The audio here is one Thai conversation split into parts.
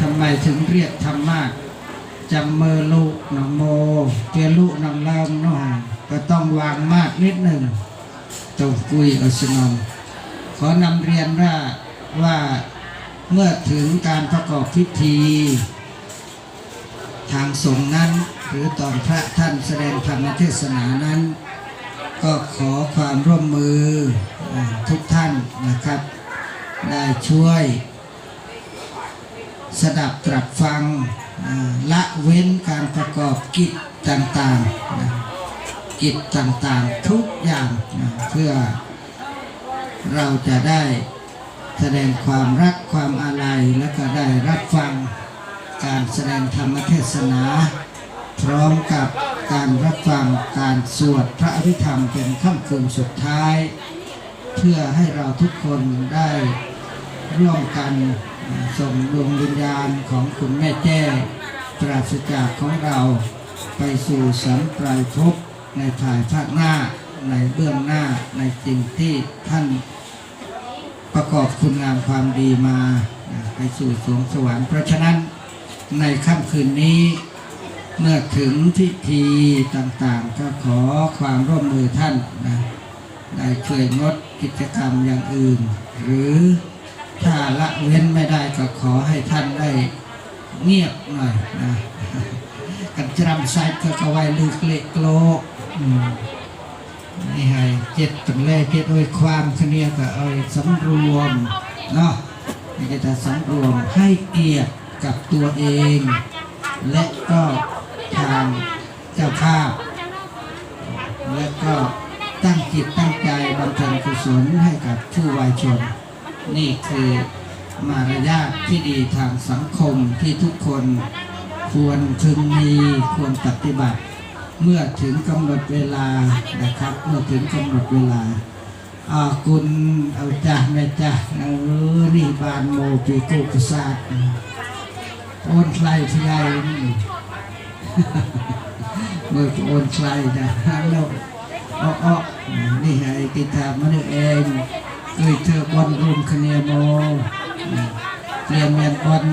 ทำไมถึงเรียกธรรมะจำมือลูกนองโมเจลูกนองเลิมน่อยก็ต้องวางมากนิดหนึ่งต้องคุยกับสนองขอนำเรียนว่าว่าเมื่อถึงการประกอบพิธี ทางสงฆ์นั้น หรือตอนพระท่านแสดงธรรมเทศนานั้น ก็ขอความร่วมมือทุกท่านนะครับ ได้ช่วย สดับตรับฟังละเว้นการประกอบกิจต่างๆนะกิจต่างๆทุกอย่างนะเพื่อเราจะได้แสดงความรักความอาลัยและก็ได้รับฟังการแสดงธรรมเทศนา พร้อมกับการรับฟังการสวดพระอภิธรรมเป็นค่ำคืนสุดท้าย เพื่อให้เราทุกคนได้ร่วมกัน ส่งดวงวิญญาณของคุณแม่แจ้ปราศจากของเราไปสู่สันปลายภพในภายภาคหน้าในเบื้องหน้าในสิ่งที่ท่านประกอบคุณงามความดีมาไปสู่สวงสวรรค์เพราะฉะนั้นในค่ำคืนนี้เมื่อถึงพิธีต่างๆ ก็ขอความร่วมมือท่านนะได้ช่วยงดกิจกรรมอย่างอื่น หรือ ถ้าละเว้นไม่ได้ก็ขอให้ท่านได้เงียบหน่อยนะกันจำไซต์ก็เอาไว้ลึกเล็กโลกนี่ให้เจ็ดตังเลเจ็ดโดยความคเนียก็เอาสำรวมเนาะนี่ก็จะสำรวมให้เกียรติกับตัวเอง และก็ทางเจ้าภาพและก็ตั้งจิตตั้งใจบำเพ็ญกุศลให้กับผู้วายชน นี่คือมารยาทที่ดีทางสังคมที่ทุกคนควรพึงมีควรปฏิบัติ เมื่อถึงกำหนดเวลานะครับ เมื่อถึงกำหนดเวลาอาคุณเอาจ้าแม่จ้าเออนี่บานโมปีกุกศาสตร์โอนใครที่ใหญ่นี่เมื่อโอนใครนะแล้วอ้ออ้อนี่ไงติดตามมันเอง เคยเธอบอลรุมคเนียโมเรียนเมียนบอล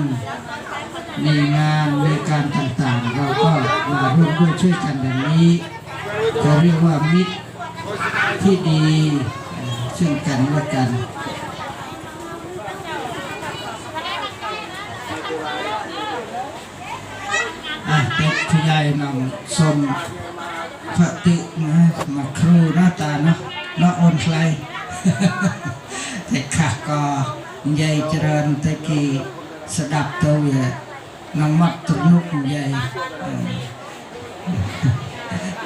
มีงานมีการต่างๆ เราก็มาร่วมด้วยช่วยกันอย่างนี้จะเรียกว่ามิตรที่ดีซึ่งกันและกันอะเป็ดผู้ใหญ่นำสมพระตินะมาครูหน้าตาเนาะเนาะโอนใคร តែខាស់ក៏និយាយច្រើនតែគេស្ដាប់ទៅវានឹងមកទំនុកនិយាយ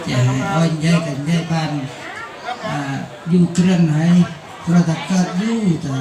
ចាអូននិយាយតែនិយាយបានយូរគ្រិនហើយព្រោះតែកើតយូរតា